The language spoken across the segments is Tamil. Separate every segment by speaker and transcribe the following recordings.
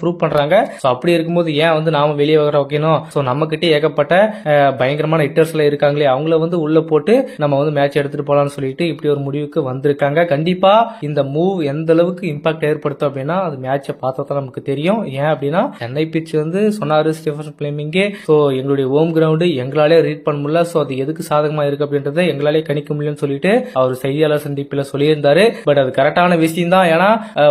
Speaker 1: ப்ரூவ் பண்றாங்க. ஸோ அப்படி இருக்கும்போது ஏன் வந்து நாம வெளியே வர வைக்கணும்? ஸோ நம்ம கிட்டே ஏகப்பட்ட பயங்கரமான ஹிட்டர்ஸ்ல இருக்காங்களே அவங்கள வந்து உள்ள போட்டு நம்ம வந்து மேட்ச் எடுத்துட்டு போலாம்னு சொல்லிட்டு இப்படி ஒரு முடிவுக்கு வந்திருக்காங்க. கண்டிப்பா இந்த மூவ் எந்த அளவுக்கு இம்பாக்ட் ஏற்படுத்தும் அப்படின்னா அது மேட்சை பார்த்தா நமக்கு தெரியும். ஏன் அப்படின்னா சென்னை பிச் வந்து சொன்னாரு ஸ்டீஃபன் பிளேமிங்கே ஸோ எங்களுடைய ஹோம் கிரவுண்டு எங்களாலே ரீட் பண்ண முடியல. ஸோ அது எதுக்கு சாதகமா இருக்கு அப்படின்றத எங்களாலே கணிக்க முடியும்னு சொல்லிட்டு அவர் செய்தியாளர் சந்திப்பில் சொல்லியிருந்தாரு. பட் அது கரெக்டான விஷயம் தான். ஏன்னா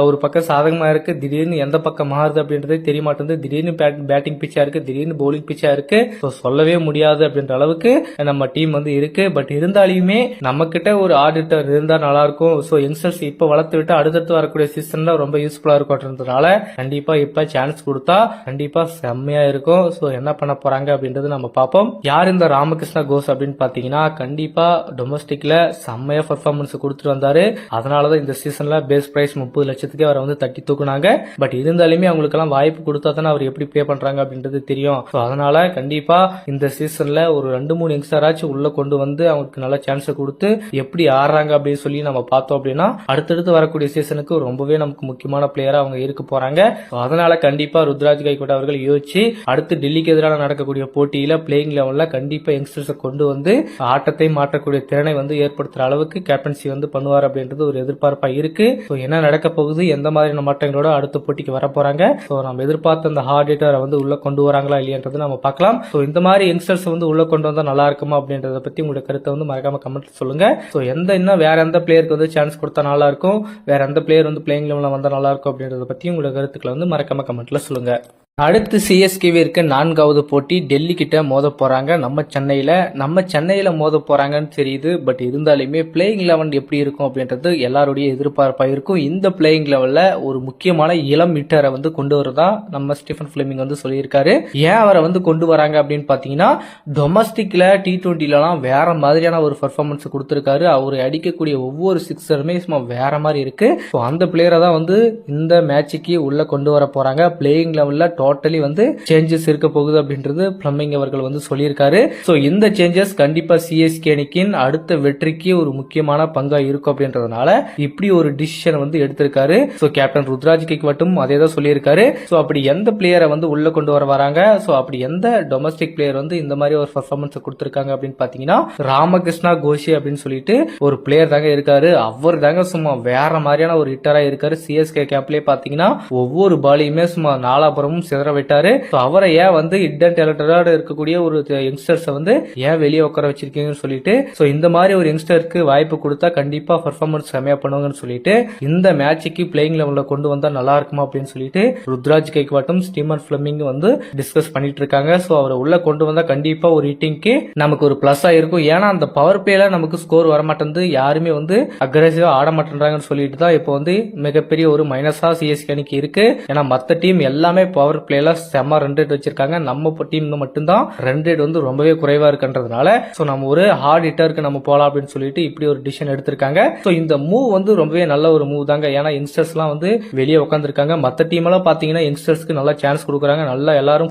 Speaker 1: ஒரு பக்கம் சாதகமா இருக்கு. திடீர்னு எந்த பக்கம் மாறுது அப்படின்றதே தெரிய மாட்டேங்குது திடீர்னு பேட்டிங் பிச்சா இருக்கு திடீர்னு பவுலிங் பிச்சா இருக்கு. ஸோ சொல்லவே முடியாது அப்படின்ற அளவுக்கு நம்ம டீம் வந்து இருக்கு. பட் இருந்தாலுமே நம்ம கிட்ட ஒரு ஆடிட்டர் இருந்தா நல்லா இருக்கும் ஸோ யங்ஸ்டர்ஸ் இப்போ வளர்த்து விட்டு அடுத்தடுத்து வரக்கூடிய சீசன்ல ரொம்ப யூஸ்ஃபுல்லா இருக்கும்ன்றதுனால கண்டிப்பா இப்ப சான்ஸ் கொடுத்தா கண்டிப்பா செம்மையா இருக்கும். ஸோ என்ன பண்ண போறாங்க அப்படின்றது நம்ம பார்ப்போம். யார் இந்த ராமகிருஷ்ணா கோஸ் அப்படின்னு பாத்தீங்கன்னா கண்டிப்பா டொமஸ்டிக்ல செம்மையா பர்ஃபார்மன்ஸ் கொடுத்துட்டு வந்தாரு. அதனாலதான் இந்த சீசன்ல பேஸ் பிரைஸ் முப்பது லட்சத்துக்கே அவரை வந்து தட்டி தூக்குனாங்க. பட் இருந்தாலுமே அவங்களுக்கு அவங்களுக்கெல்லாம் வாய்ப்பு கொடுத்தா தானே அவர் எப்படி ப்ளே பண்ணுறாங்க அப்படின்றது தெரியும். ஸோ அதனால் கண்டிப்பாக இந்த சீசனில் ஒரு ரெண்டு மூணு யங்ஸ்டராச்சும் உள்ளே கொண்டு வந்து அவங்களுக்கு நல்ல சான்ஸை கொடுத்து எப்படி ஆடுறாங்க அப்படின்னு சொல்லி நம்ம பார்த்தோம் அப்படின்னா அடுத்தடுத்து வரக்கூடிய சீசனுக்கு ரொம்பவே நமக்கு முக்கியமான பிளேயராக அவங்க இருக்க போகிறாங்க அதனால் கண்டிப்பாக ருத்ராஜ் கைகோட் அவர்கள் யோசிச்சு அடுத்து டெல்லிக்கு எதிராக நடக்கக்கூடிய போட்டியில் பிளேயிங் லெவலில் கண்டிப்பாக யங்ஸ்டர்ஸை கொண்டு வந்து ஆட்டத்தை மாற்றக்கூடிய திறனை வந்து ஏற்படுத்துகிற அளவுக்கு கேப்டன்சி வந்து பண்ணுவார் அப்படின்றது ஒரு எதிர்பார்ப்பாக இருக்குது ஸோ என்ன நடக்க போகுது எந்த மாதிரியான மாற்றங்களோட அடுத்த போட்டிக்கு வர போகிறாங்க ஸோ நம்ம எதிர்பார்த்த அந்த ஹார்ட் ஹிட்டரை வந்து உள்ளே கொண்டு வராங்களா இல்லையன்றது நம்ம பார்க்கலாம். ஸோ இந்த மாதிரி யங்ஸ்டர்ஸ் வந்து உள்ளே கொண்டு வந்தால் நல்லா இருக்குமா அப்படின்றத பற்றி உங்களுடைய கருத்தை வந்து மறக்காம கமெண்ட் சொல்லுங்கள் ஸோ எந்த இன்னும் வேற எந்த பிளேயருக்கு வந்து சான்ஸ் கொடுத்தா நல்லா இருக்கும்? வேற எந்த பிளேயர் வந்து பிளேயிங் லெவலில் வந்தால் நல்லா இருக்கும் அப்படின்றத பற்றி உங்களுடைய கருத்துக்களை வந்து மறக்காம கமெண்ட்டில் சொல்லுங்கள் அடுத்து சிஎஸ்கேவிற்கு இருக்க நான்காவது போட்டி டெல்லி கிட்ட மோத போறாங்க. நம்ம சென்னையில நம்ம சென்னையில மோத போறாங்கன்னு தெரியுது. பட் இருந்தாலுமே பிளேயிங் லெவன் எப்படி இருக்கும் அப்படின்றது எல்லாருடைய எதிர்பார்ப்பா இருக்கும். இந்த பிளேயிங் லெவல்ல ஒரு முக்கியமான இளம் ஹிட்டரை வந்து கொண்டு வரதா நம்ம ஸ்டீஃபன் பிளேமிங் வந்து சொல்லியிருக்காரு. ஏன் அவரை வந்து கொண்டு வராங்க அப்படின்னு பாத்தீங்கன்னா டொமஸ்டிக்ல டி டுவெண்ட்டிலலாம் வேற மாதிரியான ஒரு பர்ஃபார்மன்ஸ் கொடுத்துருக்காரு. அவர் அடிக்கக்கூடிய ஒவ்வொரு சிக்ஸருமே சும்மா வேற மாதிரி இருக்கு. ஸோ அந்த பிளேயரை தான் வந்து இந்த மேட்சுக்கு உள்ள கொண்டு வர போறாங்க. பிளேயிங் லெவல்ல டோட்டலி வந்து சேஞ்சஸ் இருக்க போகுது அப்படின்றது பிளம்பிங் அவர்கள் வந்து சொல்லியிருக்காரு. ஸோ இந்த சேஞ்சஸ் கண்டிப்பாக சிஎஸ்கே அணிக்கின் அடுத்த வெற்றிக்கு ஒரு முக்கியமான பங்காக இருக்கும் அப்படின்றதுனால இப்படி ஒரு டிசிஷன் வந்து எடுத்திருக்காரு. ஸோ கேப்டன் ருத்ராஜ் மட்டும் அதே தான் சொல்லியிருக்காரு. ஸோ அப்படி எந்த பிளேயரை வந்து உள்ள கொண்டு வர வராங்க? ஸோ அப்படி எந்த டொமஸ்டிக் பிளேயர் வந்து இந்த மாதிரி ஒரு பர்ஃபார்மன்ஸ் கொடுத்துருக்காங்க அப்படின்னு பார்த்தீங்கன்னா ராமகிருஷ்ணா கோஷி அப்படின்னு சொல்லிட்டு ஒரு பிளேயர் தாங்க இருக்காரு. அவர் தாங்க சும்மா வேற மாதிரியான ஒரு ஹிட்டராக இருக்காரு. சிஎஸ்கே கேம்ப்லேயே பார்த்தீங்கன்னா ஒவ்வொரு பாலியுமே சும்மா நாலாபுரமும் சிதற விட்டாரு. அவரை ஏன் வந்து ஹிடன் டேலண்டடோட இருக்கக்கூடிய ஒரு யங்ஸ்டர்ஸை வந்து ஏன் வெளியே உட்கார வச்சிருக்கீங்கன்னு சொல்லிட்டு ஸோ இந்த மாதிரி ஒரு யங்ஸ்டருக்கு வாய்ப்பு கொடுத்தா கண்டிப்பா பர்ஃபார்மன்ஸ் செமையா பண்ணுவாங்கன்னு சொல்லிட்டு இந்த மேட்சுக்கு பிளேயிங் லெவல்ல கொண்டு வந்தா நல்லா இருக்குமா அப்படின்னு சொல்லிட்டு ருத்ராஜ் கைக்வாட்டும் ஸ்டீமர் பிளமிங் வந்து டிஸ்கஸ் பண்ணிட்டு இருக்காங்க. ஸோ அவரை உள்ள கொண்டு வந்தா கண்டிப்பா ஒரு ஹீட்டிங்க்கு நமக்கு ஒரு பிளஸ் ஆயிருக்கும் ஏன்னா அந்த பவர் பிளேல நமக்கு ஸ்கோர் வர மாட்டேங்குது யாருமே வந்து அக்ரெசிவா ஆட மாட்டேன்றாங்கன்னு சொல்லிட்டு தான் இப்போ வந்து மிகப்பெரிய ஒரு மைனஸா சிஎஸ்கே அணிக்கு இருக்கு. ஏன்னா மற்ற டீம் எல்லாமே பவர் பிளேல செம்ம ரன் ரேட் வச்சிருக்காங்க. நம்ம டீம்ல மட்டும்தான் ரன் ரேட் வந்து ரொம்பவே குறைவா இருக்குன்றதுனால ஸோ நம்ம ஒரு ஹார்ட் ஹிட்டருக்கு நம்ம போலாம் அப்படின்னு சொல்லிட்டு இப்படி ஒரு டிசிஷன் எடுத்திருக்காங்க. ஸோ இந்த மூவ் வந்து ரொம்பவே நல்ல ஒரு மூவ் தாங்க. ஏன்னா யங்ஸ்டர்ஸ்லாம் வந்து வெளியே உட்காந்துருக்காங்க மற்ற டீம் எல்லாம் பாத்தீங்கன்னா யங்ஸ்டர்ஸ்க்கு நல்லா சான்ஸ் கொடுக்குறாங்க. நல்லா எல்லாரும்